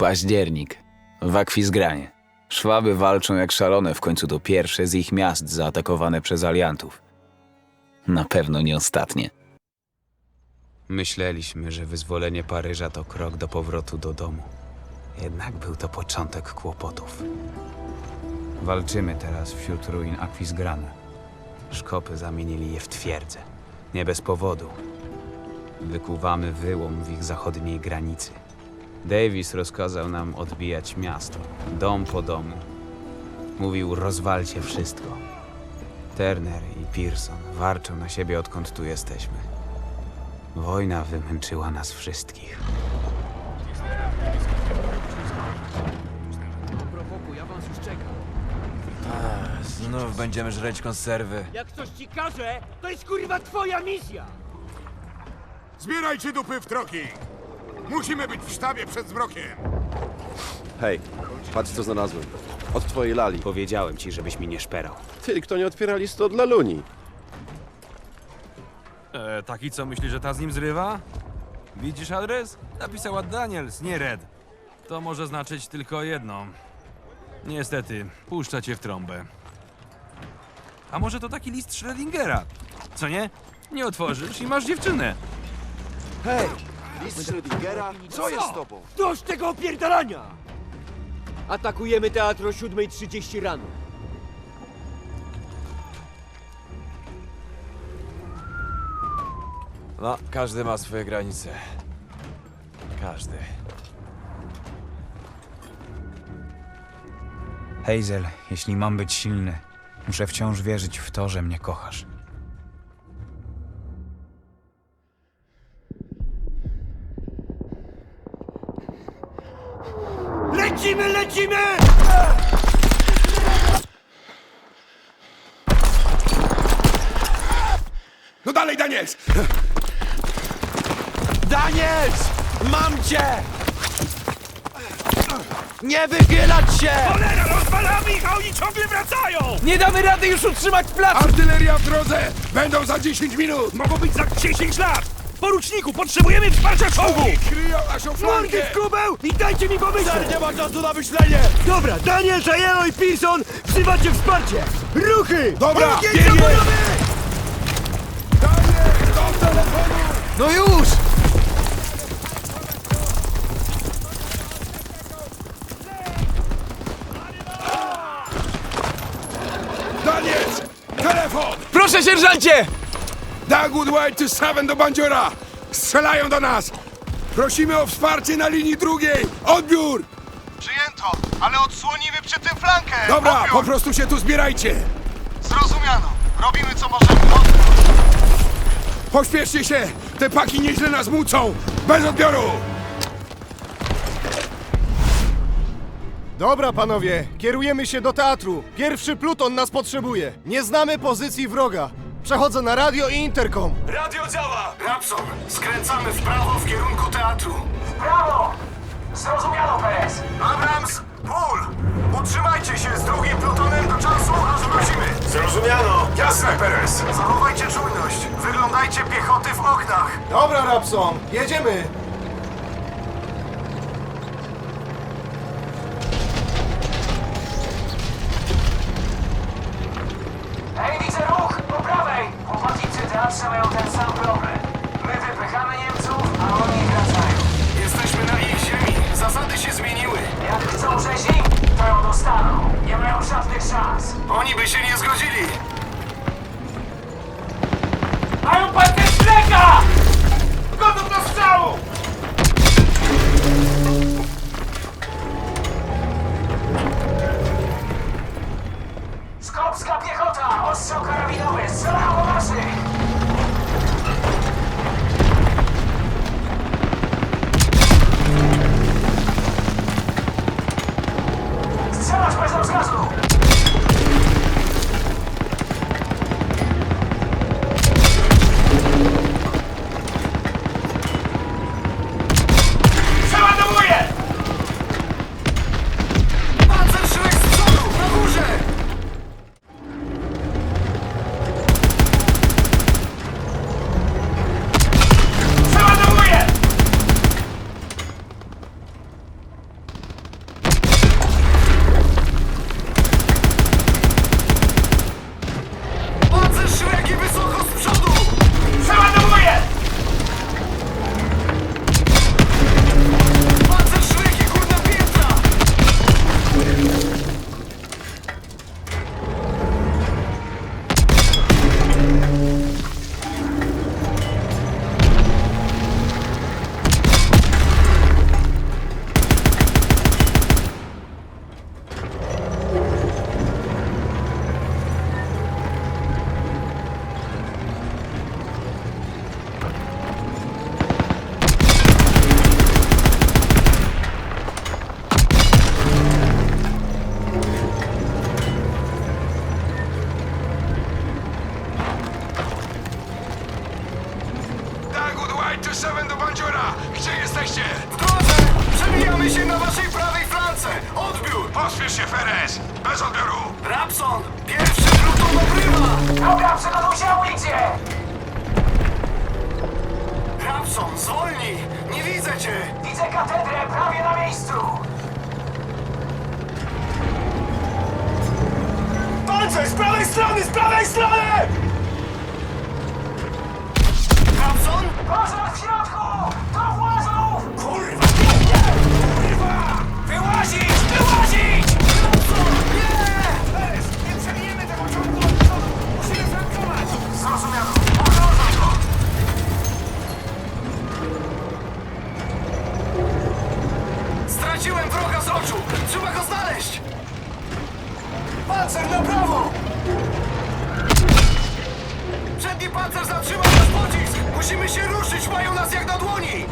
Październik. W Akwizgranie. Szwaby walczą jak szalone, w końcu to pierwsze z ich miast zaatakowane przez aliantów. Na pewno nie ostatnie. Myśleliśmy, że wyzwolenie Paryża to krok do powrotu do domu. Jednak był to początek kłopotów. Walczymy teraz wśród ruin Akwizgrana. Szkopy zamienili je w twierdzę. Nie bez powodu. Wykuwamy wyłom w ich zachodniej granicy. Davis rozkazał nam odbijać miasto, dom po domu. Mówił, rozwalcie wszystko. Turner i Pearson warczą na siebie, odkąd tu jesteśmy. Wojna wymęczyła nas wszystkich. Znów będziemy żreć konserwy. Jak coś ci każe, to jest kurwa twoja misja! Zbierajcie dupy w troki! Musimy być w sztabie przed zmrokiem! Hej, patrz co znalazłem. Od twojej lali. Powiedziałem ci, żebyś mi nie szperał. Ty, kto nie otwiera listu dla Luni. E, taki co myśli, że ta z nim zrywa? Widzisz adres? Napisała Daniels, nie Red. To może znaczyć tylko jedno. Niestety, puszcza cię w trąbę. A może to taki list Schrödingera? Co nie? Nie otworzysz i masz dziewczynę. Hej, list Schrödingera? Co jest z tobą? Dość tego opierdalania! Atakujemy teatr o 7.30 rano. No, każdy ma swoje granice. Każdy. Hazel, jeśli mam być silny, muszę wciąż wierzyć w to, że mnie kochasz. Cię! Nie wychylać się! Cholera, rozwalamy ich, a oni ciągle wracają! Nie damy rady już utrzymać placu! Artyleria w drodze! Będą za 10 minut! Mogą być za 10 lat! Poruczniku, potrzebujemy wsparcia czołgu! Czołgi kryją naszą Mordy flankę! w kubeł i dajcie mi pomyśleć! Nie ma czasu na myślenie! Dobra, Daniel, Zajelo i Pearson, wzywacie wsparcie! Ruchy! Dobra, biegnie! zawodowy! Daniels, do telefonu! No już! Daniels! Proszę, sierżancie! Dagwood White to Seven do Bandziora! Strzelają do nas! Prosimy o wsparcie na linii drugiej! Odbiór! Przyjęto, ale odsłonimy przy tym flankę! Dobra, Odbiór! po prostu się tu zbierajcie! Zrozumiano. Robimy co możemy. Odbiór. Pośpieszcie się! Te paki nieźle nas mucą! Bez odbioru! Dobra, panowie, kierujemy się do teatru. Pierwszy pluton nas potrzebuje. Nie znamy pozycji wroga. Przechodzę na radio i interkom. Radio działa! Rapson, skręcamy w prawo w kierunku teatru. Brawo! Zrozumiano, Perez! Abrams, Bull! Utrzymajcie się z drugim plutonem do czasu, aż wrócimy. Zrozumiano. Jasne, Perez. Zachowajcie czujność. Wyglądajcie piechoty w oknach. Dobra, Rapson, jedziemy. Thompson? Pożar w środku! Do włazów! Kurwa! Nie! Kurwa! Wyłazić! Wyłazić! Nie! Nie przebijemy tego ciągu! Musimy flankować! Zrozumiano! Okrążaj go! Straciłem wroga z oczu! Trzeba go znaleźć! Pancer na prawo! Panzer zatrzymał nasz pocisk! Musimy się ruszyć, mają nas jak na dłoni!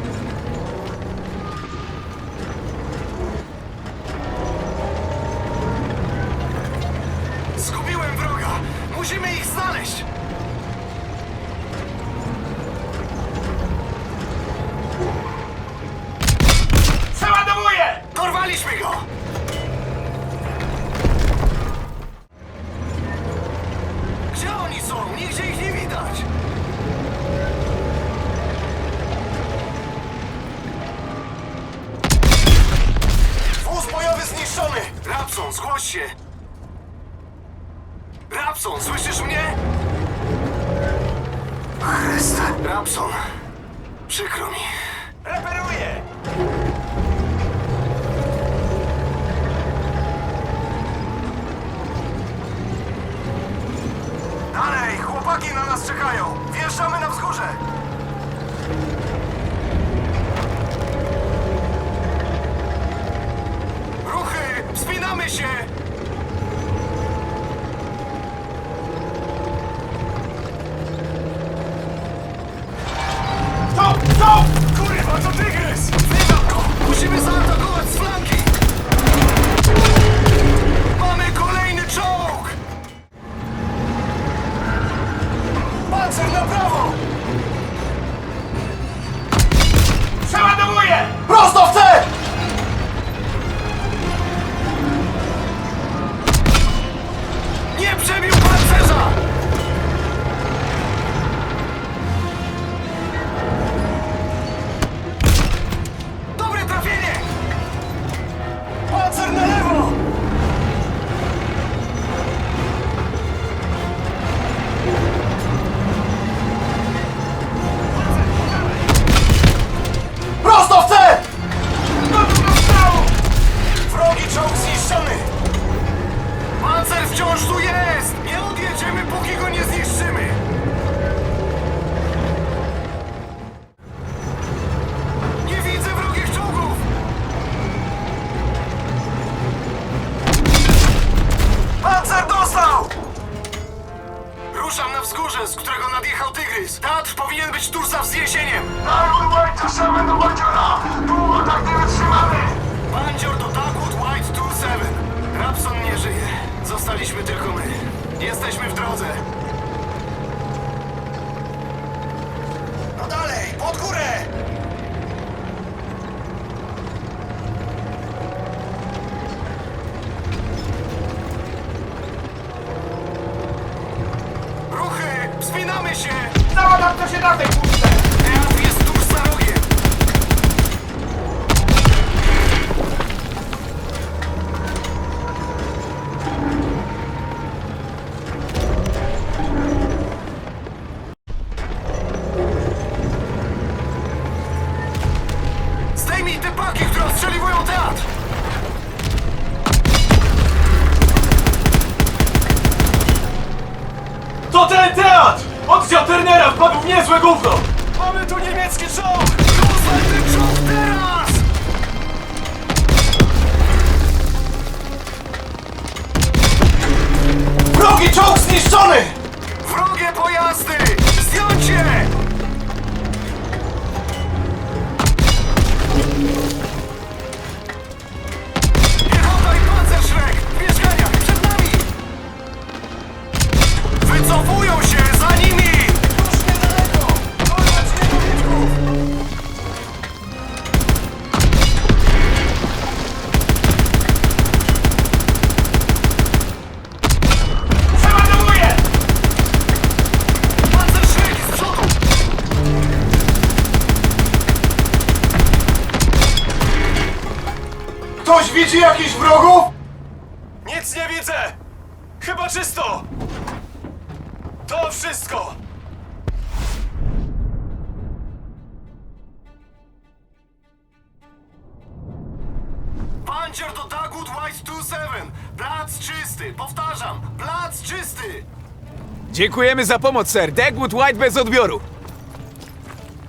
Dziękujemy za pomoc, sir. Dagwood White bez odbioru.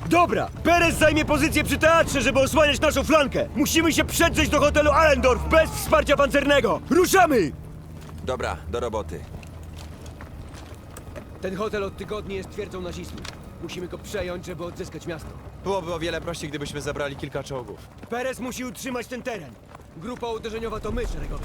Dobra, Perez zajmie pozycję przy teatrze, żeby osłaniać naszą flankę. Musimy się przedrzeć do hotelu Allendorf bez wsparcia pancernego. Ruszamy! Dobra, do roboty. Ten hotel od tygodni jest twierdzą nazistów. Musimy go przejąć, żeby odzyskać miasto. Byłoby o wiele prościej, gdybyśmy zabrali kilka czołgów. Perez musi utrzymać ten teren. Grupa uderzeniowa to my, szeregowy.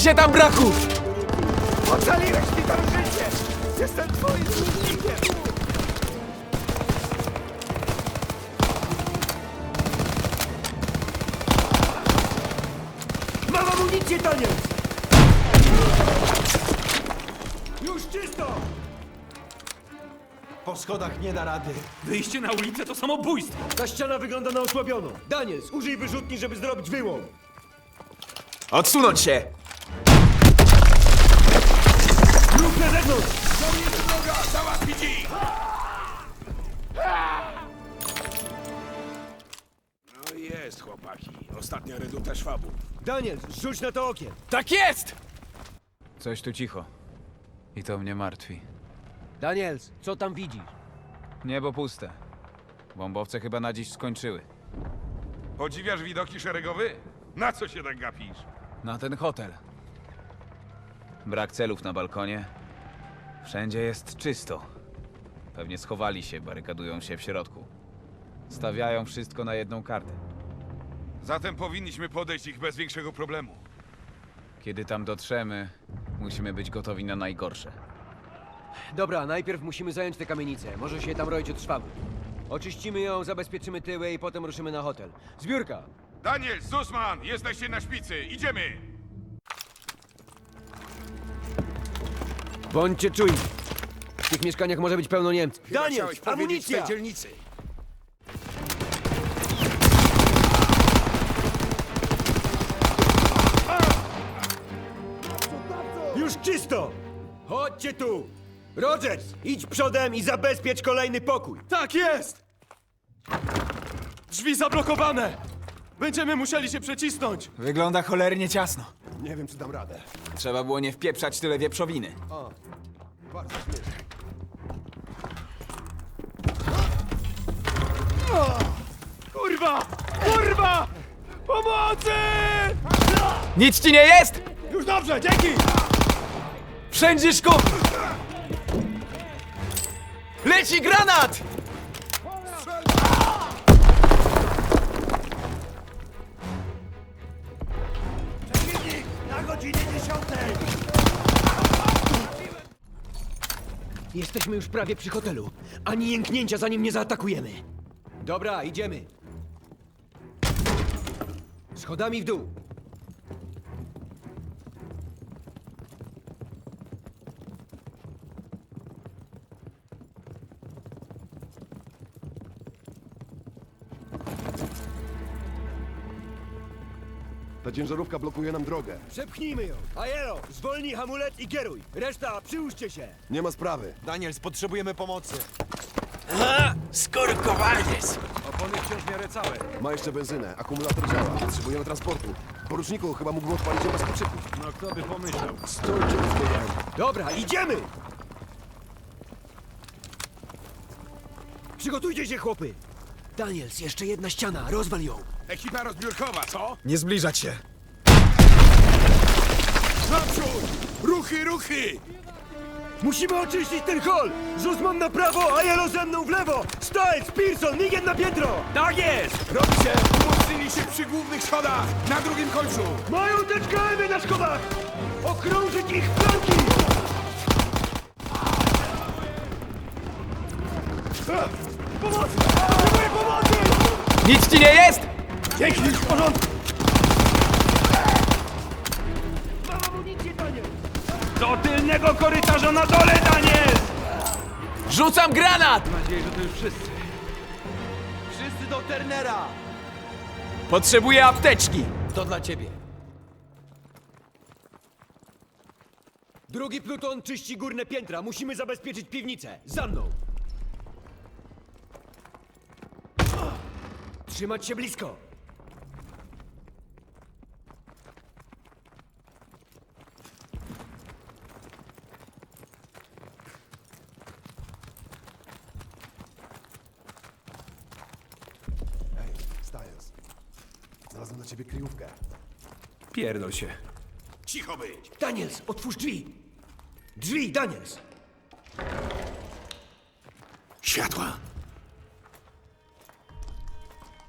Trzymaj się tam, brachu! Ocaliłeś mi tam życie! Jestem twoim dłużnikiem! Mam amunicję, Daniel! Już czysto! Po schodach nie da rady. Wyjście na ulicę to samobójstwo. Ta ściana wygląda na osłabioną. Daniels, użyj wyrzutni, żeby zrobić wyłom. Odsunąć się! Ruch na zewnątrz! Żołnierz droga! Załatwić ich! No i jest, chłopaki. Ostatnia reduta szwabów. Daniels, rzuć na to okiem. Tak jest! Coś tu cicho. I to mnie martwi. Daniels, co tam widzisz? Niebo puste. Bombowce chyba na dziś skończyły. Podziwiasz widoki szeregowy? Na co się tak gapisz? Na ten hotel. Brak celów na balkonie. Wszędzie jest czysto. Pewnie schowali się, barykadują się w środku. Stawiają wszystko na jedną kartę. Zatem powinniśmy podejść ich bez większego problemu. Kiedy tam dotrzemy, musimy być gotowi na najgorsze. Dobra, najpierw musimy zająć tę kamienicę. Może się tam roić od szwabu. Oczyścimy ją, zabezpieczymy tyły i potem ruszymy na hotel. Zbiórka! Daniel, Zusman, jesteście na szpicy. Idziemy! Bądźcie czujni. W tych mieszkaniach może być pełno Niemców. Daniels, amunicja! dzielnicy. Już czysto! Chodźcie tu! Rogers, idź przodem i zabezpiecz kolejny pokój. Tak jest! Drzwi zablokowane! Będziemy musieli się przecisnąć. Wygląda cholernie ciasno. Nie wiem, czy dam radę. Trzeba było nie wpieprzać tyle wieprzowiny. Bardzo śmieszne. Kurwa! Kurwa! Pomocy! Nic ci nie jest? Już dobrze, dzięki! Wszędzie szkół! Leci granat! Jesteśmy już prawie przy hotelu. Ani jęknięcia, zanim nie zaatakujemy. Dobra, idziemy. Schodami w dół. Ta ciężarówka blokuje nam drogę. Przepchnijmy ją. Ajero, zwolnij hamulec i kieruj. Reszta, przyłóżcie się. Nie ma sprawy. Daniels, potrzebujemy pomocy. Opony wciąż w miarę całe. Ma jeszcze benzynę, akumulator działa. Potrzebujemy transportu. Poruczniku, chyba mógłbym odpalić ją bez kluczyków. No kto by pomyślał? Stójcie, rozmawiałem. Dobra, idziemy! Przygotujcie się, chłopy! Daniels, jeszcze jedna ściana, rozwal ją! Ekipa rozbiórkowa, co? Nie zbliżać się. Naprzód! Ruchy, ruchy! Musimy oczyścić ten hol! Zuzman na prawo, a Jelo ze mną w lewo! Stiles, Pearson, Nigen na piętro! Tak jest! Robicie! Umocnili się przy głównych schodach! Na drugim końcu! Mają teczkamy na schodach! Okrążyć ich flanki! Pomocy! Potrzebuję pomocy! Nic ci nie jest? Dzięki, w porządku! Mam amunicję, panie! Do tylnego korytarza na dole, Daniel! Rzucam granat! Mam nadzieję, że to już wszyscy. Wszyscy do Turnera! Potrzebuję apteczki. To dla ciebie. Drugi pluton czyści górne piętra. Musimy zabezpieczyć piwnicę. Za mną! Trzymać się blisko! Pierdol się. Cicho być! Daniels, otwórz drzwi! Drzwi, Daniels! Światła!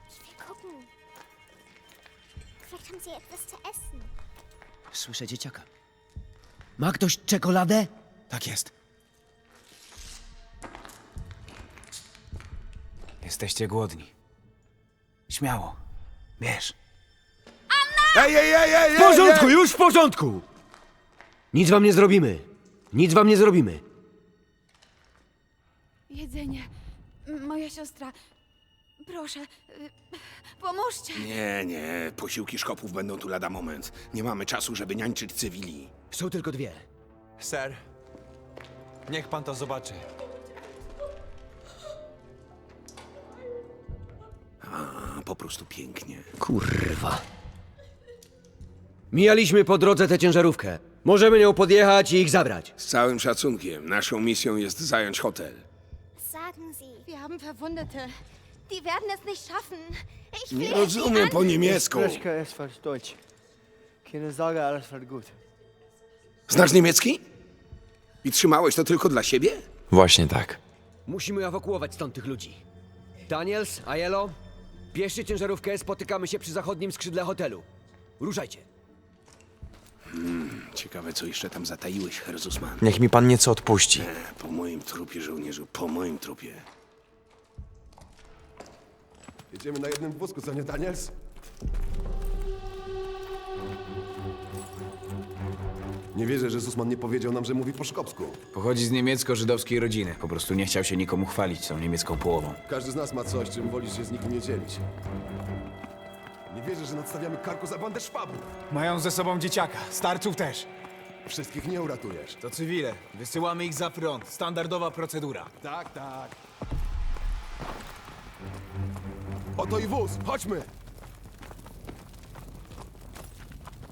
Ich will gucken. Vielleicht haben sie etwas zu essen. Słyszę dzieciaka. Ma ktoś czekoladę? Tak jest. Jesteście głodni. Śmiało. Bierz. Ej, ej, ej, ej! W porządku, już w porządku! Nic wam nie zrobimy. Nic wam nie zrobimy. Jedzenie. M- Moja siostra. Proszę, y, pomóżcie. Nie, nie, posiłki szkopów będą tu lada moment. Nie mamy czasu, żeby niańczyć cywili. Są tylko dwie. Ser, niech pan to zobaczy. A, po prostu pięknie. Kurwa. Mijaliśmy po drodze tę ciężarówkę. Możemy nią podjechać i ich zabrać. Z całym szacunkiem, naszą misją jest zająć hotel. Sagen Sie. Wir haben Verwundete. Die werden es nicht schaffen. Ich Nie flehe Sie rozumiem an. po niemiecku. erst falsch Deutsch. Keine Sorge, alles wird gut. Znasz niemiecki? I trzymałeś to tylko dla siebie? Właśnie tak. Musimy ewakuować stąd tych ludzi. Daniels, Aiello, bierzcie ciężarówkę, spotykamy się przy zachodnim skrzydle hotelu. Ruszajcie. Ciekawe, co jeszcze tam zataiłeś, Herr Zussmann. Niech mi pan nieco odpuści. E, Po moim trupie, żołnierzu, po moim trupie. Jedziemy na jednym wózku, co nie, Daniels? Nie wierzę, że Susman nie powiedział nam, że mówi po szkopsku. Pochodzi z niemiecko-żydowskiej rodziny. Po prostu nie chciał się nikomu chwalić tą niemiecką połową. Każdy z nas ma coś, czym woli się z nikim nie dzielić. Nie wierzę, że nadstawiamy karku za bandę szwabów. Mają ze sobą dzieciaka, starców też. Wszystkich nie uratujesz. To cywile. Wysyłamy ich za front. Standardowa procedura. Tak, tak. Oto i wóz, chodźmy!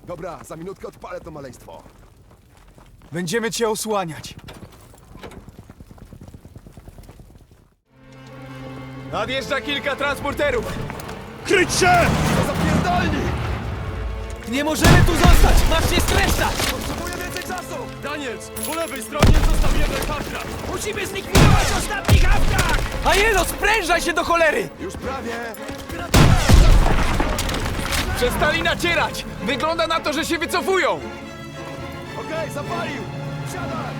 Dobra, za minutkę odpalę to maleństwo. Będziemy cię osłaniać. Nadjeżdża kilka transporterów. Kryć się! Zapierdolni! Nie możemy tu zostać! Masz się streszczać! Potrzebuję więcej czasu! Daniels, po lewej stronie zostaw jeden haftra! Musimy zlikwidować ostatnich atak! Ajelo, sprężaj się do cholery! Już prawie! Przestali nacierać! Wygląda na to, że się wycofują! Okej, zapalił! Siadaj!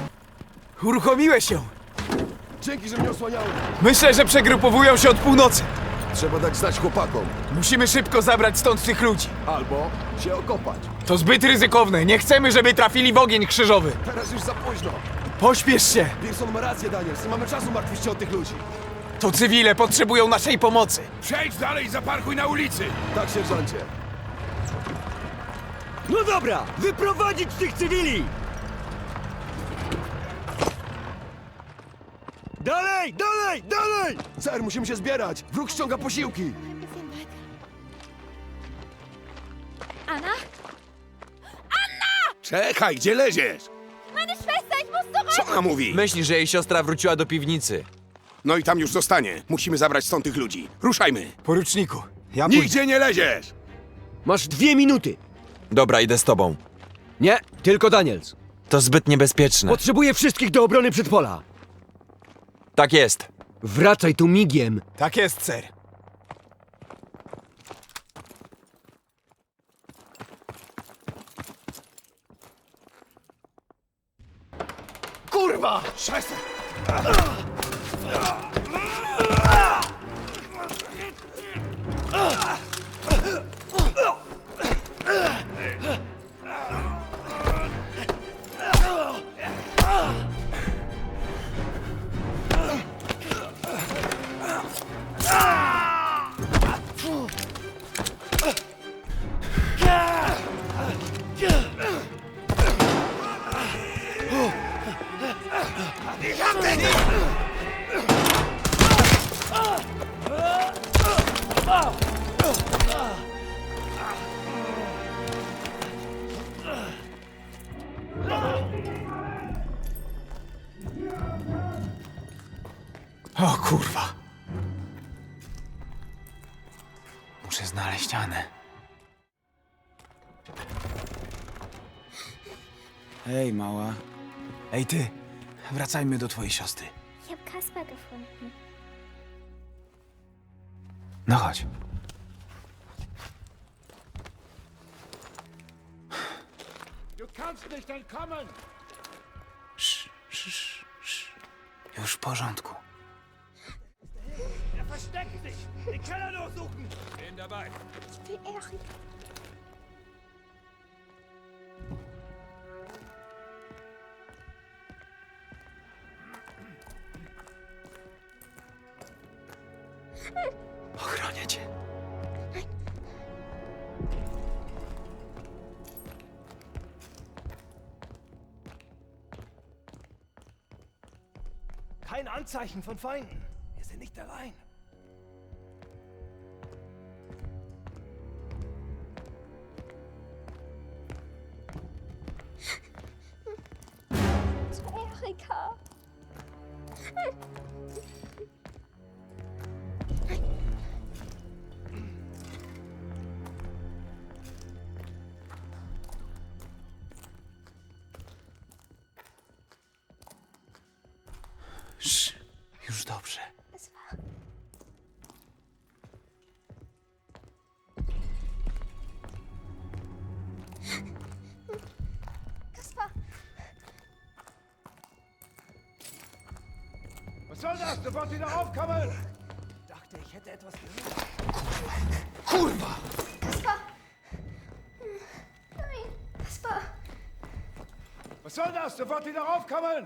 Uruchomiłeś się! Dzięki, że mnie osłaniałeś. Myślę, że przegrupowują się od północy. Trzeba dać znać chłopakom. Musimy szybko zabrać stąd tych ludzi. Albo się okopać. To zbyt ryzykowne. Nie chcemy, żeby trafili w ogień krzyżowy. Teraz już za późno. Pośpiesz się! Pearson ma rację, Daniels. Nie mamy czasu martwić się o tych ludzi. To cywile potrzebują naszej pomocy. Przejdź dalej i zaparkuj na ulicy! Tak, sierżancie. No dobra, wyprowadzić tych cywili! Dalej, dalej, dalej! Ser, musimy się zbierać. Wróg ściąga posiłki. Anna? Czekaj, gdzie leziesz? Meine Schwester, ich muss zurück! Co ona mówi? Myśli, że jej siostra wróciła do piwnicy. No i tam już zostanie. Musimy zabrać stąd tych ludzi. Ruszajmy! Poruczniku, ja Nigdzie nie leziesz! Masz dwie minuty. Dobra, idę z tobą. Nie, tylko Daniels. To zbyt niebezpieczne. Potrzebuję wszystkich do obrony przedpola. Tak jest. Wracaj tu migiem. Tak jest, ser. Kurwa! Scheiße! O mała. Ej, ty. Wracajmy do twojej siostry. Ich habe Kasper gefunden. No chodź. Du kannst nicht entkommen! Sz, sz, sz. Już w porządku. Er versteckt sich! Den Keller durchsuchen! Bin dabei. Ich will Erik. Ochronię cię. Kein Anzeichen von Feinden. Wir sind nicht allein. Was soll das? Sofort wieder aufkommen! Ich dachte, ich hätte etwas gehört. Kurwa! Kaspar. Nein, Kaspar. Was soll das? Sofort wieder aufkommen!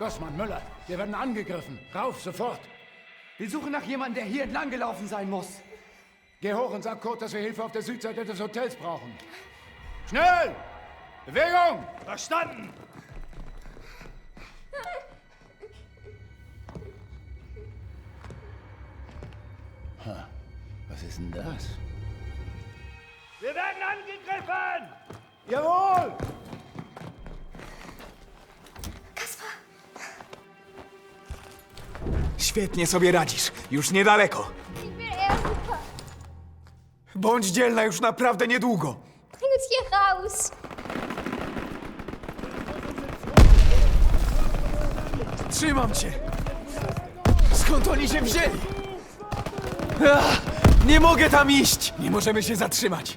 Gossmann, Müller, wir werden angegriffen. Rauf, sofort. Wir suchen nach jemandem, der hier entlang gelaufen sein muss. Geh hoch und sag Kurt, dass wir Hilfe auf der Südseite des Hotels brauchen. Schnell! Bewegung! Verstanden! Jawohl! Kaspar, Świetnie sobie radzisz. Już niedaleko. ich will Erika. Bądź dzielna już naprawdę niedługo. Bring uns hier raus. Trzymam cię. Skąd oni się wzięli? Ach, nie mogę tam iść. Nie możemy się zatrzymać.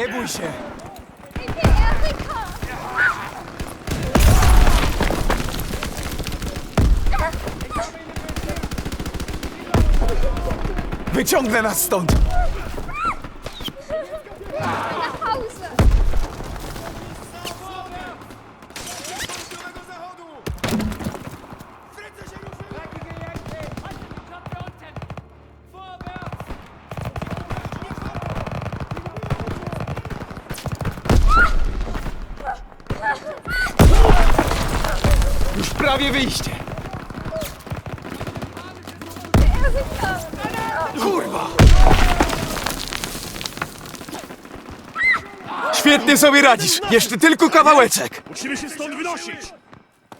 Nie bój się. Wyciągnę nas stąd. Prawie wyjście. Kurwa! Świetnie sobie radzisz. Jeszcze tylko kawałeczek. Musimy się stąd wynosić!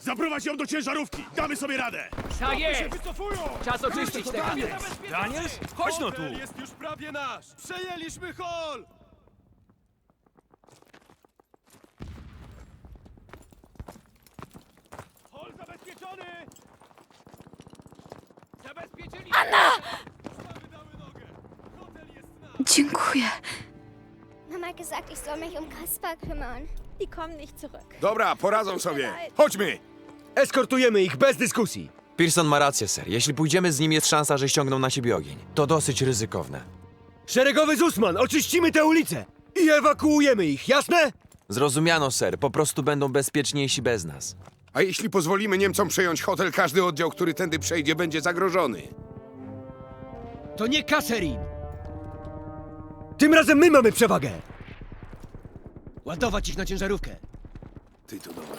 Zaprowadź ją do ciężarówki! Damy sobie radę! Tak jest! Czas oczyścić te chamy! Daniels? Chodź no tu! jest już prawie nasz! Przejęliśmy! Hol Zabezpieczyli! Dziękuję. Mama hat gesagt, ich soll mich um Kaspar kümmern. Die kommen nicht zurück. Dobra, poradzą sobie. Chodźmy! Eskortujemy ich bez dyskusji. Pearson ma rację, ser. Jeśli pójdziemy z nim, jest szansa, że ściągną na siebie ogień. To dosyć ryzykowne. Szeregowy Zusman, oczyścimy tę ulicę i ewakuujemy ich, jasne? Zrozumiano, ser. Po prostu będą bezpieczniejsi bez nas. A jeśli pozwolimy Niemcom przejąć hotel, każdy oddział, który tędy przejdzie, będzie zagrożony. To nie Kaserin. Tym razem my mamy przewagę. Ładować ich na ciężarówkę. Ty to dobra.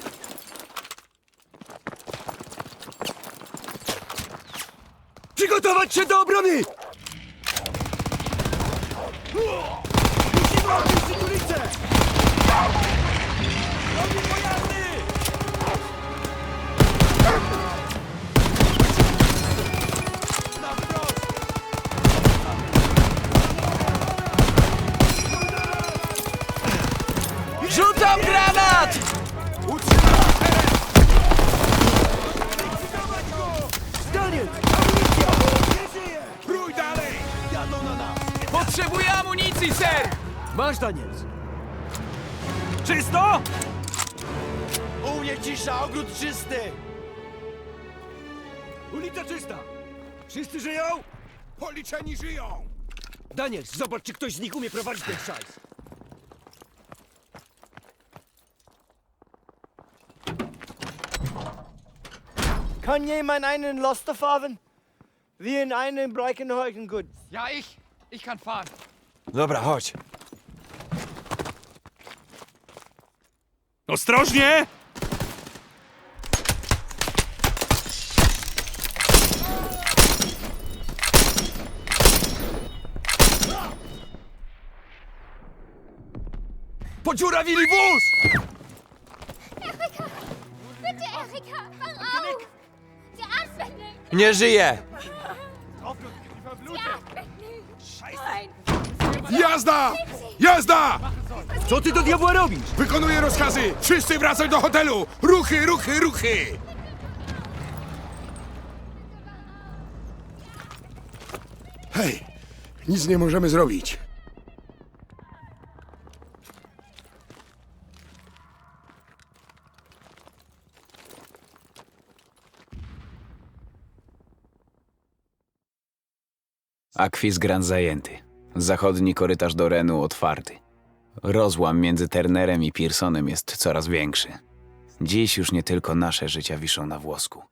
Przygotować się do obrony! Musimy oczyścić ulicę! Robi Rzucam granat! Prój dalej! Jadą na nas! Potrzebuję amunicji, ser! Masz, Daniel! Czysto? U mnie cisza, ogród czysty! Ulica czysta! Wszyscy żyją? Policzeni żyją! Daniel, zobacz, czy ktoś z nich umie prowadzić ten szajs. Kann jemand einen Laster fahren? Wir in einen Breckenheugen gut. Ja, ich. Ich kann fahren. Dobra, chodź. Ostrożnie! Podziurawili wóz! Erika! Bitte, Erika! Wach auf! Nie żyje! Jazda! Jazda! Co ty do diabła robisz? Wykonuję rozkazy! Wszyscy wracać do hotelu! Ruchy, ruchy, ruchy! Hej, nic nie możemy zrobić. Akwizgrant zajęty. Zachodni korytarz do Renu otwarty. Rozłam między Turnerem i Pearsonem jest coraz większy. Dziś już nie tylko nasze życia wiszą na włosku.